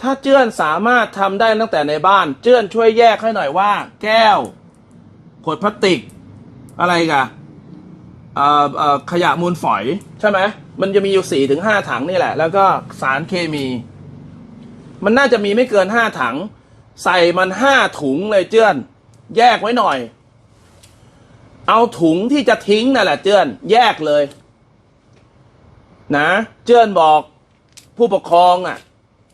ถ้าเจื้อนสามารถทำได้ตั้งแต่ในบ้าน เจื้อนช่วยแยกให้หน่อยว่า แก้ว ขวดพลาสติก อะไรกันขยะมูลฝอยใช่ไหมมันจะมีอยู่สี่ถึงห้าถังนี่แหละ แล้วก็สารเคมี มันน่าจะมีไม่เกินห้าถัง ใส่มันห้าถุงเลยเจื้อน แยกไว้หน่อย เอาถุงที่จะทิ้งนั่นแหละเจื้อน แยกเลย นะ เจื้อนบอกผู้ปกครองอะ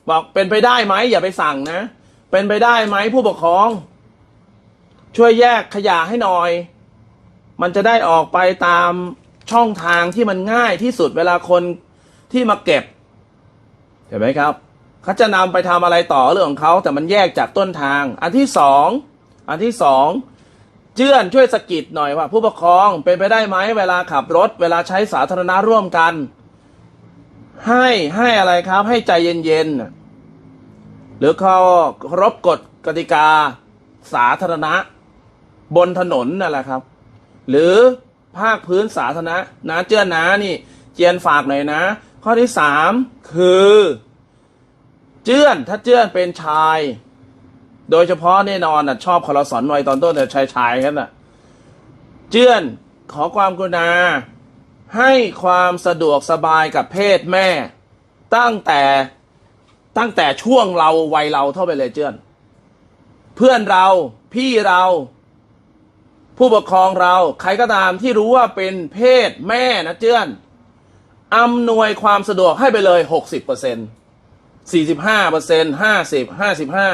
บอกเป็นไปได้ไหมอย่าไปสั่งนะ เป็นไปได้ไหมผู้ปกครอง ช่วยแยกขยะให้หน่อย มันจะได้ออกไปตามช่องทางที่มันง่ายที่สุดเวลาคนที่มาเก็บ เห็นไหมครับเขาจะนำไปทำอะไรต่อเรื่องของเขาแต่มันแยกจากต้นทาง อันที่สองอันที่สองเจื้อนช่วยสะกิดหน่อยว่า ผู้ปกครองเป็นไปได้ไหมเวลาขับรถ เวลาใช้สาธารณะร่วมกัน ให้ให้อะไรครับ ให้ใจเย็นๆ หรือเขาเคารบกฎกติกาสาธารณะ บนถนนนั่นแหละครับ หรือภาคพื้นสาธารณะนะเจื้อนะนี่ เจียนฝากหน่อยนะ ข้อที่สามคือ เจื้อนถ้าเจื้อนเป็นชาย โดยเฉพาะแน่นอนน่ะชอบคอรสอนไว้ตอนต้นแต่ชายชายกันน่ะเจื้อนขอความกรุณา ให้ความสะดวกสบายกับเพศแม่ ตั้งแต่ ตั้งแต่ช่วงเราวัยเราเท่าไปเลยเจือน เพื่อนเราพี่เรา ผู้ปกครองเรา ใครก็ตามที่รู้ว่าเป็นเพศแม่นะเจือนอำนวยความสะดวกให้ไปเลยหกสิบเปอร์เซ็นสี่สิบห้าเปอร์เซ็นห้าสิบห้าสิบห้า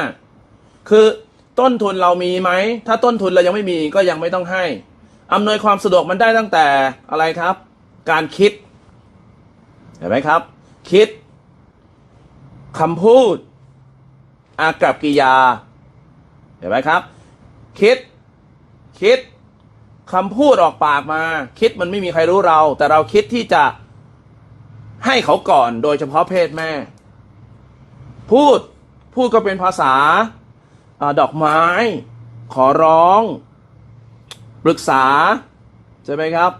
คือต้นทุนเรามีไหม ถ้าต้นทุนเรายังไม่มีก็ยังไม่ต้องให้อำนวยความสะดวกมันได้ตั้งแต่อะไรครับ การคิด เห็นไหมครับ คิด คำพูด อากับกิริยา เห็นไหมครับ คิด คิดคำพูดออกปากมา คิดมันไม่มีใครรู้เรา แต่เราคิดที่จะให้เขาก่อนโดยเฉพาะเพศแม่ พูดพูดก็เป็นภาษาอดอกไม้ ขอร้อง ปรึกษา ใช่ไหมครับ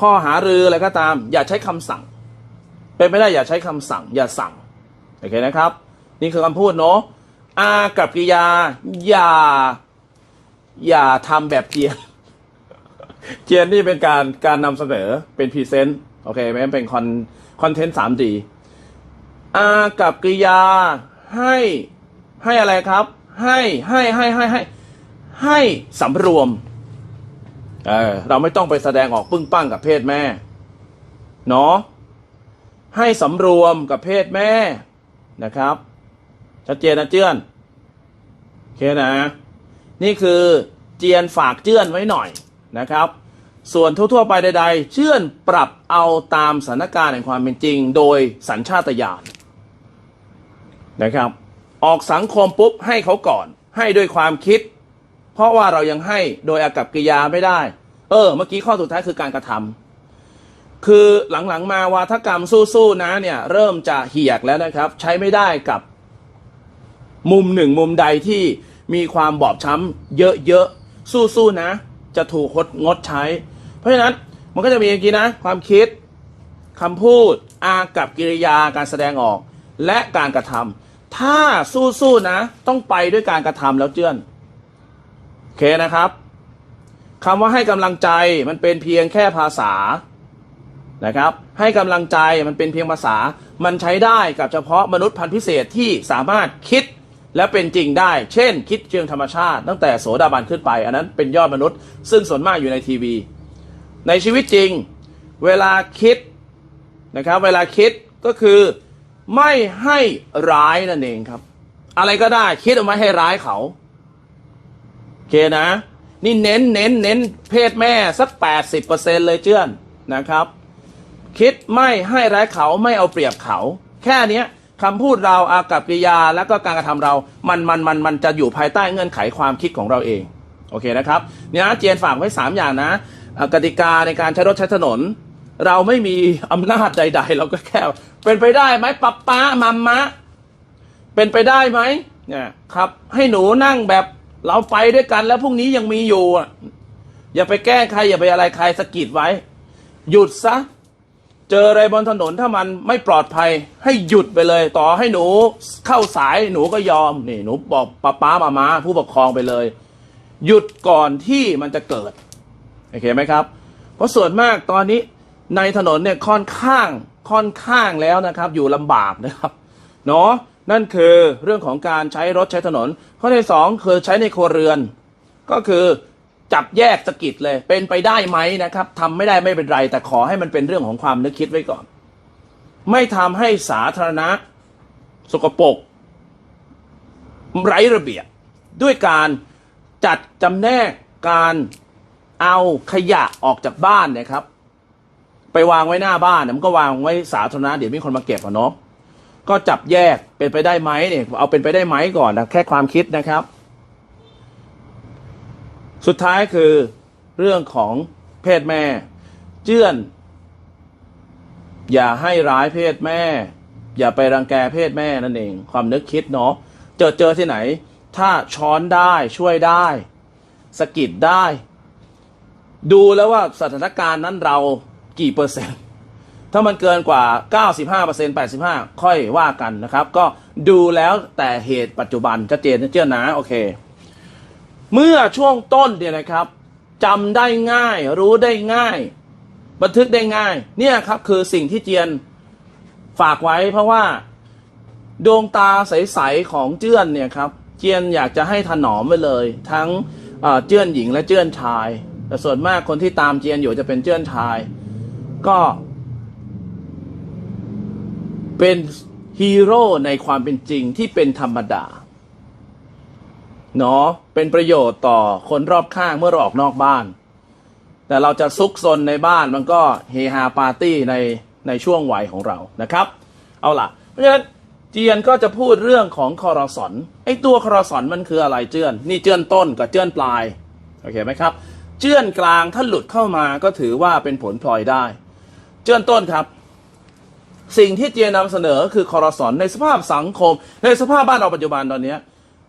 ข้อหารืออะไรก็ตาม อย่าใช้คำสั่ง เป็นไม่ได้อย่าใช้คำสั่ง อย่าสั่ง โอเคนะครับ นี่คือคำพูดเนาะอากับกิริยา อย่า อย่าทำแบบเจียน เจียนนี่เป็นการการนำเสนอเป็นพรีเซนต์โอเคไหมเป็นคอนคอนเทนต์สามดีอากับกริยา ให้ให้อะไรครับ ให้ให้ให้ให้ให้ ให้สำรวมเออเราไม่ต้องไปแสดงออกปึ้งปั้งกับเพศแม่เนาะให้สำรวมกับเพศแม่ นะครับ ชัดเจนนะเจื้อนโอเคนะ นี่คือเจียนฝากเจื้อนไว้หน่อยนะครับ ส่วนทั่วๆไปใด ๆเจื้อนปรับเอาตามสถานการณ์แห่งความเป็นจริง โดยสัญชาตญาณนะครับ ออกสังคมปุ๊บให้เขาก่อน ให้ด้วยความคิด เพราะว่าเรายังให้โดยอากับกิริยาไม่ได้ เออ เมื่อกี้ข้อสุดท้ายคือการกระทำ คือหลังๆมาวาทกรรมสู้ๆนะเนี่ยเริ่มจะเหียกแล้วนะครับ ใช้ไม่ได้กับมุมหนึ่งมุมใดที่มีความบอบช้ำเยอะๆ สู้ๆนะ จะถูกงดใช้ เพราะฉะนั้นมันก็จะมีอย่างนี้นะ ความคิดคำพูดอากับกิริยาการแสดงออก และการกระทำถ้าสู้ๆนะ ต้องไปด้วยการกระทำแล้วเจื้อนโอเคนะครับคำว่าให้กำลังใจมันเป็นเพียงแค่ภาษา นะครับ ให้กำลังใจมันเป็นเพียงภาษา มันใช้ได้กับเฉพาะมนุษย์พันธุ์พิเศษที่สามารถคิดและเป็นจริงได้ เช่น คิดเชิงธรรมชาติ ตั้งแต่โสดาบันขึ้นไป อันนั้นเป็นยอดมนุษย์ ซึ่งส่วนมากอยู่ในทีวี ในชีวิตจริง เวลาคิดนะครับ เวลาคิดก็คือไม่ให้ร้ายนั่นเองครับ อะไรก็ได้คิดเอาไม่ให้ร้ายเขาโอเคนะ นี่เน้นเน้นเน้นเพศแม่สัก 80%เลยเจื้อนนะครับ คิดไม่ให้ร้ายเขาไม่เอาเปรียบเขา แค่เนี้ยคำพูดเราอากับกิริยาแล้วก็การกระทำเรา มันมันมันมันจะอยู่ภายใต้เงื่อนไขความคิดของเราเองโอเคนะครับเนี่ยเจียนฝากไว้ 3 อย่างนะอ่ากติกาในการใช้รถใช้ถนน เราไม่มีอำนาจใด ๆ เราก็แค่เป็นไปได้ไหมปับป้ามัมมะ เป็นไปได้ไหมเนี่ยครับให้หนูนั่งแบบเราไปด้วยกันแล้วพรุ่งนี้ยังมีอยู่อะอย่าไปแกล้งใครอย่าไปอะไรใครสะกิดไว้ หยุดซะ เจออะไรบนถนนถ้ามันไม่ปลอดภัยให้หยุดไปเลย ต่อให้หนูเข้าสายหนูก็ยอมนี่หนูบอกป้าป้ามามาผู้ปกครองไปเลย หยุดก่อนที่มันจะเกิดโอเคไหมครับ เพราะส่วนมากตอนนี้ในถนนเนี่ยค่อนข้างค่อนข้างแล้วนะครับ อยู่ลำบากนะครับเนาะนั่นคือเรื่องของการใช้รถใช้ถนน ข้อที่สองคือใช้ในครัวเรือน ก็คือ จับแยกสกิดเลย เป็นไปได้ไหมนะครับทำไม่ได้ไม่เป็นไร แต่ขอให้มันเป็นเรื่องของความนึกคิดไว้ก่อน ไม่ทำให้สาธารณะ สกปรกไร้ระเบียบด้วยการจัดจำแนกการเอาขยะออกจากบ้านนะครับ ไปวางไว้หน้าบ้านเนี่ยมันก็วางไว้สาธารณะเดี๋ยวมีคนมาเก็บอะเนาะก็จับแยกเป็นไปได้ไหมเนี่ยเอาเป็นไปได้ไหมก่อนนะแค่ความคิดนะครับ สุดท้ายคือเรื่องของเพศแม่ เจื้อน อย่าให้ร้ายเพศแม่ อย่าไปรังแกเพศแม่นั่นเอง ความนึกคิดเนาะเจอเจอที่ไหน ถ้าช้อนได้ช่วยได้สกิดได้ ดูแล้วว่าสถานการณ์นั้นเรากี่เปอร์เซ็นต์ถ้ามันเกินกว่า 95% 85 ค่อยว่ากันนะครับ ก็ดูแล้วแต่เหตุปัจจุบันชัดเจนนะเจ้านะ โอเค เมื่อช่วงต้นเนี่ยนะครับจำได้ง่าย รู้ได้ง่าย บันทึกได้ง่าย เนี่ยครับคือสิ่งที่เจียนฝากไว้เพราะว่า ดวงตาใส ๆ ของเจื้อนเนี่ยครับ เจียนอยากจะให้ถนอมไว้เลย ทั้งเอ่อเจื้อนหญิงและเจื้อนชาย แต่ส่วนมากคนที่ตามเจียนอยู่จะเป็นเจื้อนชาย ก็ เป็นฮีโร่ในความเป็นจริงที่เป็นธรรมดา เนาะเป็นประโยชน์ต่อคนรอบข้างเมื่อเราออกนอกบ้าน แต่เราจะซุกซนในบ้านมันก็เฮฮาปาร์ตี้ในในช่วงวัยของเรานะครับ เอาล่ะ เพราะฉะนั้นเจียนก็จะพูดเรื่องของคอรสอนไอ้ตัวคอรสอนมันคืออะไรเจือน นี่เจือนต้นกับเจือนปลายโอเคไหมครับ เจือนกลางถ้าหลุดเข้ามาก็ถือว่าเป็นผลพลอยได้ เจือนต้นครับ สิ่งที่เจียนนำเสนอคือคอรสอนในสภาพสังคม ในสภาพบ้านเราปัจจุบันตอนเนี้ย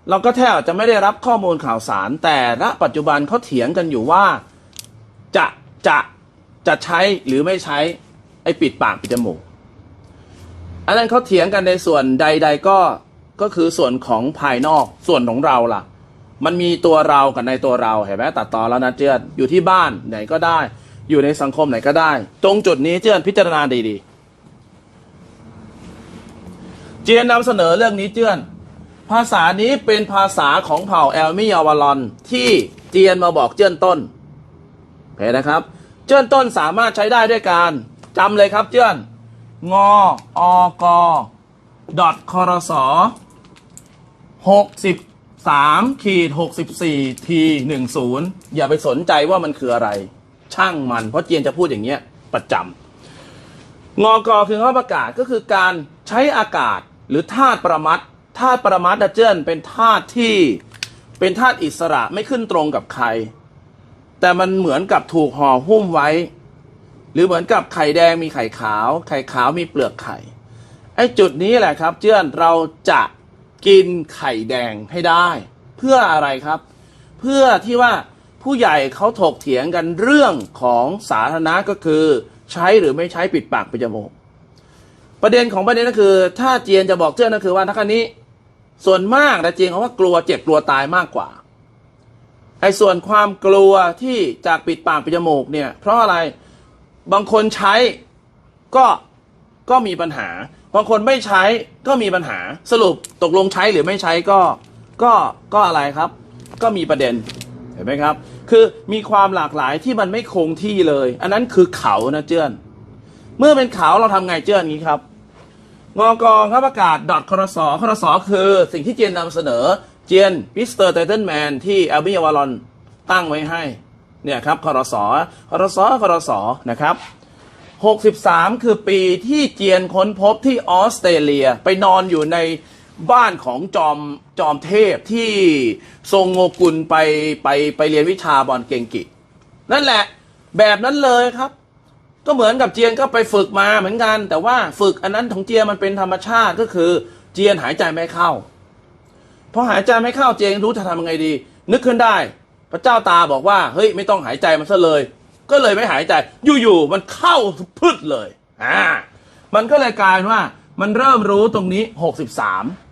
เราก็แทบจะไม่ได้รับข้อมูลข่าวสาร แต่ณปัจจุบันเขาเถียงกันอยู่ว่า จะจะจะใช้หรือไม่ใช้ไอ้ปิดปากปิดจมูกอันนั้นเขาเถียงกันในส่วนใด ๆ ก็ก็คือส่วนของภายนอกส่วนของเราล่ะ มันมีตัวเรากับในตัวเราเห็นไหมตัดต่อแล้วนะเจือนอยู่ที่บ้านไหนก็ได้ อยู่ในสังคมไหนก็ได้ ตรงจุดนี้เจือนพิจารณาดีๆเจียนนำเสนอเรื่องนี้เจือน ภาษานี้เป็นภาษาของเผ่าแอลมิยาวาลอนที่เจียนมาบอกเจื้อนต้นเห็นะครับ เจื้อนต้นสามารถใช้ได้ด้วยการจำเลยครับเจื้อนงออกดอทคอรสหกสิบสามขีดหกสิบสี่ทีหนึ่งศูนย์อย่าไปสนใจว่ามันคืออะไร ช่างมัน เพราะเจียนจะพูดอย่างเงี้ยประจำงอกอคือข้อประกาศก็คือการใช้อากาศหรือธาตุประมัด ธาตุประมัดนะเจนเป็นธาตุที่เป็นธาตุอิสระไม่ขึ้นตรงกับใคร แต่มันเหมือนกับถูกห่อหุ้มไว้ หรือเหมือนกับไข่แดงมีไข่ขาว ไข่ขาวมีเปลือกไข่ไอ้จุดนี้แหละครับ เจื้อนเราจะกินไข่แดงให้ได้ เพื่ออะไรครับ เพื่อที่ว่าผู้ใหญ่เขาถกเถียงกันเรื่องของสาธารณะก็คือ ใช้หรือไม่ใช้ปิดปากปิดจมูก ประเด็นของประเด็นก็คือ ถ้าเจียนจะบอกเจ้าก็คือว่าทักนี้ ส่วนมากนะเจียนเขาว่ากลัวเจ็บกลัวตายมากกว่าไอ้ส่วนความกลัวที่จากปิดปากปิดจมูกเนี่ย เพราะอะไรบางคนใช้ก็ก็มีปัญหา บางคนไม่ใช้ก็มีปัญหาสรุปตกลงใช้หรือไม่ใช้ก็ก็ก็อะไรครับ ก็มีประเด็นเห็นไหมครับ คือมีความหลากหลายที่มันไม่คงที่เลย อันนั้นคือเขานะเจื้อน เมื่อเป็นเขาเราทำไงเจื้อนงนี้ครับ งอกองครับประกาศดอทคอรสอคอรสอคือสิ่งที่เจนนำเสนอเจนมิสเตอร์ไทเทนแมนที่แอลบิยาวารอนตั้งไว้ให้เนี่ยครับคอรสอคอรสอคอรสอนะครับ63 คือปีที่เจียนค้นพบที่ออสเตรเลียไปนอนอยู่ในบ้านของจอมจอมเทพที่ทรงโงกุลไปไปไปเรียนวิชาบอลเกงกิ นั่นแหละแบบนั้นเลยครับ ก็เหมือนกับเจียนก็ไปฝึกมาเหมือนกัน แต่ว่าฝึกอันนั้นของเจียนมันเป็นธรรมชาติก็คือ เจียนหายใจไม่เข้าพอหายใจไม่เข้าเจียนรู้จะทำยังไงดี นึกขึ้นได้ พระเจ้าตาบอกว่าเฮ้ยไม่ต้องหายใจมันซะเลย ก็เลยไม่หายใจอยู่ๆมันเข้าพึดเลยอ่ามันก็เลยกลายว่ามันเริ่มรู้ตรงนี้63